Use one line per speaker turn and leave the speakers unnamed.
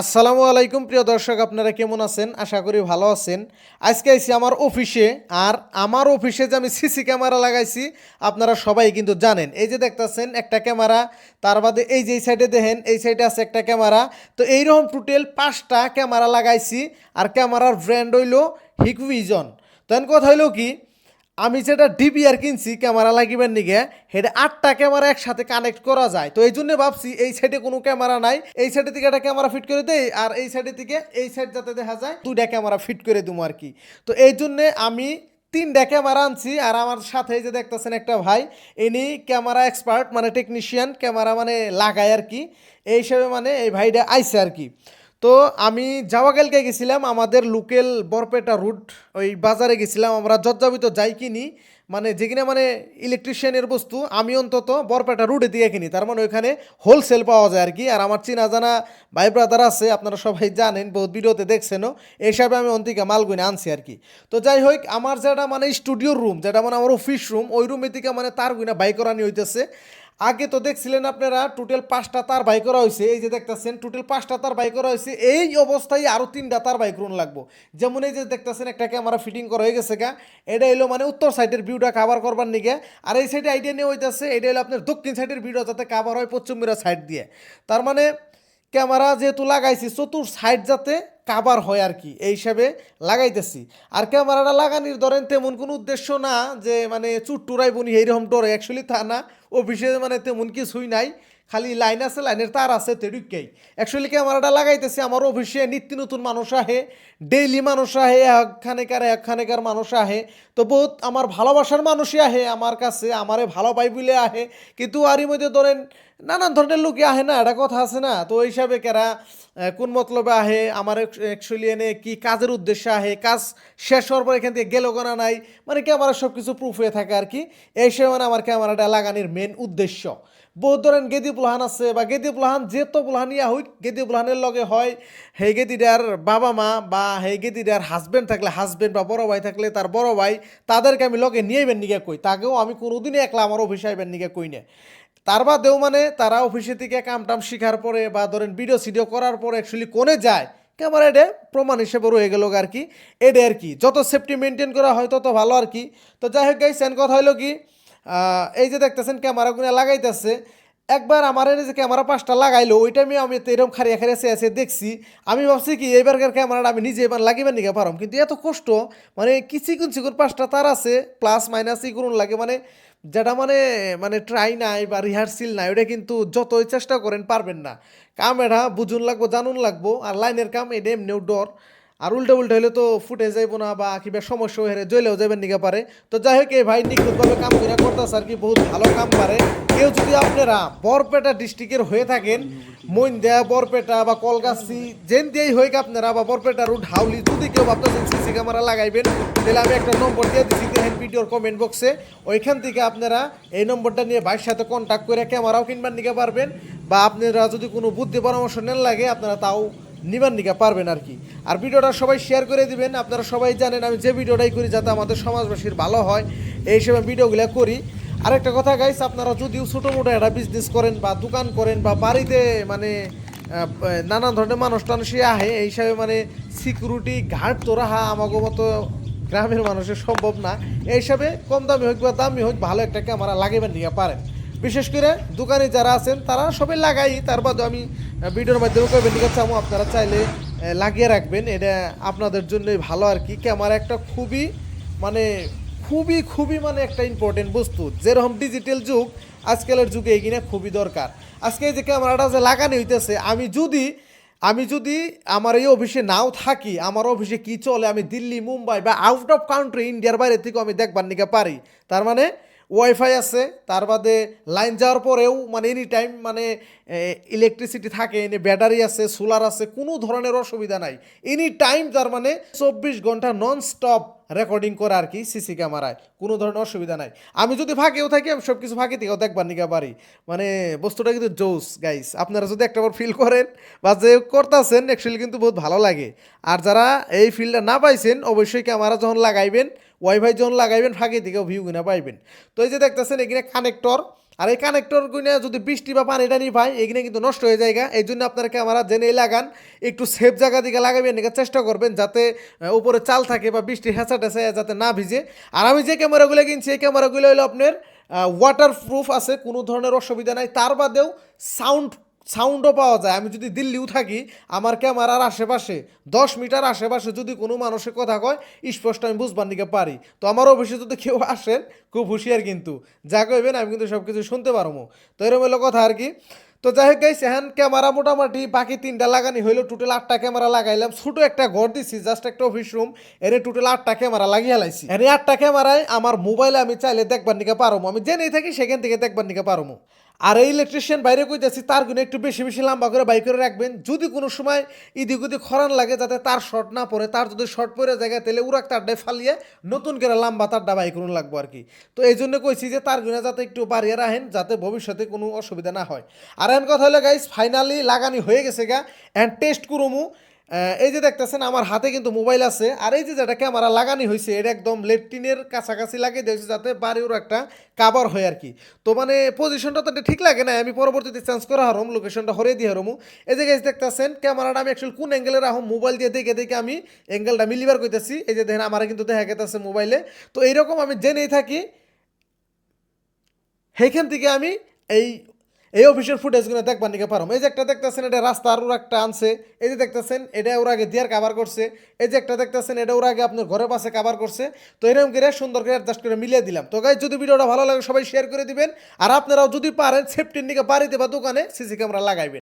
আসসালামু আলাইকুম, প্রিয় দর্শক, আপনারা কেমন আছেন? আশা করি ভালো আছেন। আজকে আইছি আমার অফিসে, আর আমার অফিসে যে আমি সিসি ক্যামেরা লাগাইছি, আপনারা সবাই কিন্তু জানেন। এই যে দেখতেছেন, একটা ক্যামেরা, তার বাদে এই যে এই সাইডে দেখেন, এই সাইডে আছে একটা ক্যামেরা। তো এইরকম টোটাল পাঁচটা ক্যামেরা লাগাইছি, আর ক্যামেরার ব্র্যান্ড হইল হিকভিজন তখন কথা হইল কি আমি যেটা ডিবিআর কিনছি, ক্যামেরা লাগিবেন নিগে সেটা আটটা ক্যামেরা একসাথে কানেক্ট করা যায়। তো এই জন্য ভাবছি, এই সাইডে কোনো ক্যামেরা নাই। এই সাইডে থেকে একটা ক্যামেরা ফিট করে দেই, আর এই সাইডে থেকে এই সাইড যাতে দেখা যায়, দুইটা ক্যামেরা ফিট করে দেবো আর কি। তো এই জন্যে আমি তিনটা ক্যামেরা আনছি, আর আমার সাথে যে দেখতেছেন একটা ভাই, ইনি ক্যামেরা এক্সপার্ট মানে টেকনিশিয়ান ক্যামেরা মানে লাগায় আর কি। এই হিসাবে মানে এই ভাইটা আইছে আর কি। তো আমি যাওয়া কালকে গেছিলাম, আমাদের লোকেল বরপেটা রুট ওই বাজারে গেছিলাম, আমরা যজ্জাবিত যাই কিনি মানে যেখানে মানে ইলেকট্রিশিয়ানের বস্তু, আমি অন্তত বরপেটা রুটে দিয়ে কিনি, তার মানে ওইখানে হোলসেল পাওয়া যায় আর কি আর আমার চিনা জানা ভাই ব্রাদার আছে, আপনারা সবাই জানেন, বহুত ভিডিওতে দেখছেনও, এই হিসাবে আমি অন্তিকা মালগুনে আনছি আর কি তো যাই হোক, আমার যেটা মানে স্টুডিওর রুম যেটা মানে আমার অফিস রুম ওই রুমে থেকে মানে তার গুনা বাই করানি হইতেছে। আগে তো দেখছিলেন আপনারা টোটাল পাঁচটা তার বাই করা হয়েছে, এই যে দেখতেছেন টোটাল পাঁচটা তার বাই করা হয়েছে, এই অবস্থায় আরও তিনটা তার বাই করুন লাগবো। যেমন এই যে দেখতেছেন, একটা ক্যামেরা ফিটিং করা হয়ে গেছে গা, এটা এলো মানে উত্তর সাইডের ভিউটা কাভার করবার নিগে, আর এই সাইডে আইডিয়া নিয়ে হইতেছে, এটা হলো আপনার দক্ষিণ সাইডের ভিউটা যাতে কাভার হয় পশ্চিম সাইড দিয়ে। তার মানে ক্যামেরা যেহেতু লাগাইছি, চতুর সাইড যাতে কাবার হয় আর কি এই হিসাবে লাগাইতেছি। আর ক্যামেরাটা লাগানির ধরেন তেমন কোনো উদ্দেশ্য না যে মানে চুট্টুরাই বনি, এইরকম ডরে। অ্যাকচুয়ালি তা না, অফিসে মানে তেমন কিছুই নাই। খালি লাইন আছে, লাইনের তার আছে তেডুকেই অ্যাকচুয়ালি ক্যামেরাটা লাগাইতেছি, আমার অফিসে নিত্য নতুন মানুষ আহে ডেইলি মানুষ আহে, একখানেকার একখানেকার মানুষ আহে। তো বহুত আমার ভালোবাসার মানুষই আহে আমার কাছে, আমারে ভালো পাই বলে আহে। কিন্তু আরই মধ্যে ধরেন, নানান ধরনের লোকে আহে না, এটা কথা আছে না? তো ওই হিসাবে কেরা কোন মতলবে আহে, আমার অ্যাকচুয়ালি এনে কি কাজের উদ্দেশ্যে আহে, কাজ শেষ হওয়ার পর এখান থেকে গেল গোনা নাই মানে ক্যামেরা সব কিছু প্রুফ হয়ে থাকে আর কি এই হিসেবে মানে আমার ক্যামেরাটা লাগানোর মেন উদ্দেশ্য। বহুত ধরেন গেদি পুলাহান আছে বা গেদি পুলাহান যে তো পুলাহান হই গেদি পুলাহানের লগে হয় হে গেদিটার বাবা মা বা হে গেদিটার হাজবেন্ড থাকলে হাজবেন্ড বা বড় ভাই থাকলে তার বড় ভাই, তাদেরকে আমি লগে নিয়ে আইবেন নিগে কই। তাকেও আমি কোনোদিনই একলা আমার অফিসে আইবেন নিগে কই না। তার বাদেও মানে তারা অফিসে থেকে কাম টাম শিখার পরে বা ধরেন ভিডিও সিডিও করার পরে অ্যাকচুয়ালি কোনে যায় ক্যামেরা এটা প্রমাণ হিসেবে রয়ে গেল আর কি। এটা আর কি। যত সেফটি মেনটেন করা হয় তত ভালো আর কি। তো যাই হোক গাইস কথা হলো কি এই যে দেখতেছেন ক্যামেরাগুলো লাগাইতেছে। একবার আমার যে ক্যামেরা পাঁচটা লাগাইলো, ওইটা আমি আমি তো এরকম খারিয়া খারিয়া চেয়ে দেখছি। আমি ভাবছি কি এইবারকার ক্যামেরাটা আমি নিজে এবার লাগিবার নিকে পারম। কিন্তু এত কষ্ট মানে কিছু কিছু করে পাঁচটা তার আছে প্লাস মাইনাস ই করুন লাগে মানে যেটা মানে মানে ট্রাই নাই বা রিহার্সিল নাই ওটা কিন্তু যতই চেষ্টা করেন পারবেন না। কাম এটা বুঝুন লাগবো, জানুন লাগবো, আর লাইনের কাম এটা এমনিও ডর। আর উল্টো উল্টো হলে তো ফুটে যাইবো না বা কিবা সমস্যা হেরে জ্বলেও যাবেন নিকে পারে? তো যাই হোক, এই ভাই নিখুঁতভাবে কাম করে করতেছে আর কি, বহুত ভালো কাম পারে। কেউ যদি আপনারা বরপেটা ডিস্ট্রিক্টের হয়ে থাকেন, মইন্দা, বরপেটা বা কলগাছি, যেন দিয়েই হোক আপনারা, বা বরপেটা রুট হাউলি, যদি কেউ ভাবতেছেন সিসি ক্যামেরা লাগাইবেন, তাহলে আমি একটা নম্বর দিয়ে দিচ্ছি দেখেন ভিডিওর কমেন্ট বক্সে ওইখান থেকে আপনারা এই নম্বরটা নিয়ে ভাইয়ের সাথে কন্ট্যাক্ট করে ক্যামেরাও কিনবার নিকে পারবেন, বা আপনারা যদি কোনো বুদ্ধি পরামর্শ নেন লাগে, আপনারা তাও নিবার নিকা পারবেন আর কি। আর ভিডিওটা সবাই শেয়ার করে দিবেন। আপনারা সবাই জানেন আমি যে ভিডিওটাই করি যাতে আমাদের সমাজবাসীর ভালো হয়, এই হিসেবে ভিডিওগুলো করি। আরেকটা কথা গাইস আপনারা যদিও ছোটো মোটো একটা বিজনেস করেন বা দোকান করেন বা বাড়িতে মানে নানান ধরনের মানুষ টানুষই আহে, এই হিসাবে মানে সিকিউরিটি গার্ড তো রাহা আমাকে মতো গ্রামের মানুষের সম্ভব না। এই হিসাবে কম দামি হোক বা দামি হোক, ভালো একটা ক্যামেরা লাগাইবার নিয়ে পারেন। বিশেষ করে দোকানে যারা আছেন, তারা সবাই লাগাই, তার বাদে আমি ভিডিওর মাধ্যমে কবে নিকে চামো আপনারা চাইলে লাগিয়ে রাখবেন। এটা আপনাদের জন্যই ভালো আর কি। ক্যামেরা একটা খুবই মানে খুবই খুবই মানে একটা ইম্পর্টেন্ট বস্তু। যেরকম ডিজিটাল যুগ, আজকালের যুগে এগিয়ে খুবই দরকার। আজকে এই যে ক্যামেরাটা যে লাগানো হইতেছে, আমি যদি আমি যদি আমার এই অফিসে নাও থাকি, আমার অফিসে কি চলে, আমি দিল্লি, মুম্বাই বা আউট অফ কান্ট্রি ইন্ডিয়ার বাইরে থেকেও আমি দেখবার নিকে পারি। তার মানে ওয়াইফাই আছে, তার বাদে লাইন যাওয়ার পরেও মানে এনি টাইম মানে ইলেকট্রিসিটি থাকে, এনে ব্যাটারি আছে সোলার আছে, কোনো ধরনের অসুবিধা নাই। এনি টাইম তার মানে চব্বিশ ঘণ্টা নন স্টপ রেকর্ডিং করে আর কি সিসি ক্যামেরায়। কোনো ধরনের অসুবিধা নাই। আমি যদি ফাঁকেও থাকি, আমি সব কিছু ফাঁকে থেকেও দেখবার নিকে পারি। মানে বস্তুটা কিন্তু জোস গাইস আপনারা যদি একটা একটাবার ফিল করেন বা যে করতেছেন অ্যাকচুয়ালি কিন্তু বহুত ভালো লাগে। আর যারা এই ফিল্ডটা না পাইছেন, অবশ্যই ক্যামেরা যখন লাগাইবেন ওয়াইফাই যখন লাগাইবেন, ফাঁকে থেকেও ভিউ কিনা পাইবেন। তো এই যে দেখতেছেন, এখানে কানেক্টর আর এই কানেক্টর গুনে যদি বৃষ্টি বা পানি টানি পায় এখানে কিন্তু নষ্ট হয়ে যায়গা। এই জন্য আপনার ক্যামেরা জেনে লাগান, একটু সেফ জায়গা দিকে লাগাবেন, এদিকে চেষ্টা করবেন যাতে উপরে চাল থাকে বা বৃষ্টি হেঁচা টেঁচা যাতে না ভিজে। আর আমি যে ক্যামেরাগুলো কিনছি, এই ক্যামেরাগুলো হলো আপনার ওয়াটার প্রুফ আছে, কোনো ধরনের অসুবিধা নাই। তার বাদেও সাউন্ড সাউন্ডও পাওয়া যায়। আমি যদি দিল্লিও থাকি, আমার ক্যামেরার আশেপাশে, দশ মিটার আশেপাশে যদি কোনো মানুষের কথা কয়, স্পষ্ট আমি বুঝবার দিকে পারি। তো আমার অফিসে যদি কেউ আসেন, খুব হুঁশিয়ার কিন্তু। যা কইবেন, আমি কিন্তু সব কিছু শুনতে পারব। তো এরকম হলো কথা আর কি। তো যাই হোক গাইস এখন ক্যামেরা মোটামুটি বাকি তিনটা লাগানি হইল। টোটাল আটটা ক্যামেরা লাগাইলাম। ছোট একটা ঘর দিছি জাস্ট একটা অফিস রুম এর টোটাল আটটা ক্যামেরা লাগিয়ে লাইছি। এর আটটা ক্যামেরায় আমার মোবাইলে আমি চাইলে দেখবার নিকে পারব। আমি জেনেই থাকি, সেখান থেকে দেখবার নিকে পারব। আর এই ইলেকট্রিশিয়ান বাইরে কইতেছি, তারগুলো একটু বেশি বেশি লম্বা করে বাই করে রাখবেন। যদি কোনো সময় ইদিক উদিক খরান লাগে যাতে তার শর্ট না পড়ে, তার যদি শর্ট পড়ে জায়গা তাহলে উড়াক তারটায় ফালিয়ে নতুন করে লম্বা তারটা বাই করুন লাগবো আর কি। তো এই জন্য কইছি যে তার গুণে যাতে একটু বাড়িয়ে রাখেন, যাতে ভবিষ্যতে কোনো অসুবিধা না হয়। আর এন কথা হলো গাইস ফাইনালি লাগানি হয়ে গেছে গা অ্যান্ড টেস্ট করুমু। এই যে দেখতেছেন, আমার হাতে কিন্তু মোবাইল আছে। আর এই যে যেটা ক্যামেরা লাগানি হয়েছে এটা একদম লেট্রিনের কাছাকাছি লাগিয়ে দিয়েছে যাতে বাড়ির একটা কাবার হয় আর কি। তো মানে পজিশনটা তো ঠিক লাগে না আমি পরবর্তীতে চেঞ্জ করা হারম লোকেশনটা হরে দিয়ে হারমু। এই যে গাইজ দেখতেছেন, ক্যামেরাটা আমি অ্যাকচুয়ালি কোন অ্যাঙ্গেলে রাখুম, মোবাইল দিয়ে দেখে দেখে আমি অ্যাঙ্গেলটা মিলিবার কইতেছি। এই যে দেখেন, আমার কিন্তু দেখা গেতেছে মোবাইলে। তো এইরকম আমি জেনেই থাকি, সেইখান থেকে আমি এই এই অফিসের ফুটেজগুলো দেখবার নিকে পারম এই যে একটা দেখতেছেন, এটা রাস্তার ওরা একটা আনছে। এই যে দেখতেছেন, এটা ওরা আগে দিয়ার কাভার করছে। এই যে একটা দেখতেছেন, এটা ওরা আগে আপনার ঘরের পাশে কাভার করছে। তো এরকম করে সুন্দর করে অ্যাডজাস্ট করে মিলিয়ে দিলাম। তো গাই যদি ভিডিওটা ভালো লাগে, সবাই শেয়ার করে দিবেন। আর আপনারাও যদি পারেন সেফটির নিকে বাড়িতে বা দোকানে সিসি ক্যামেরা লাগাইবেন।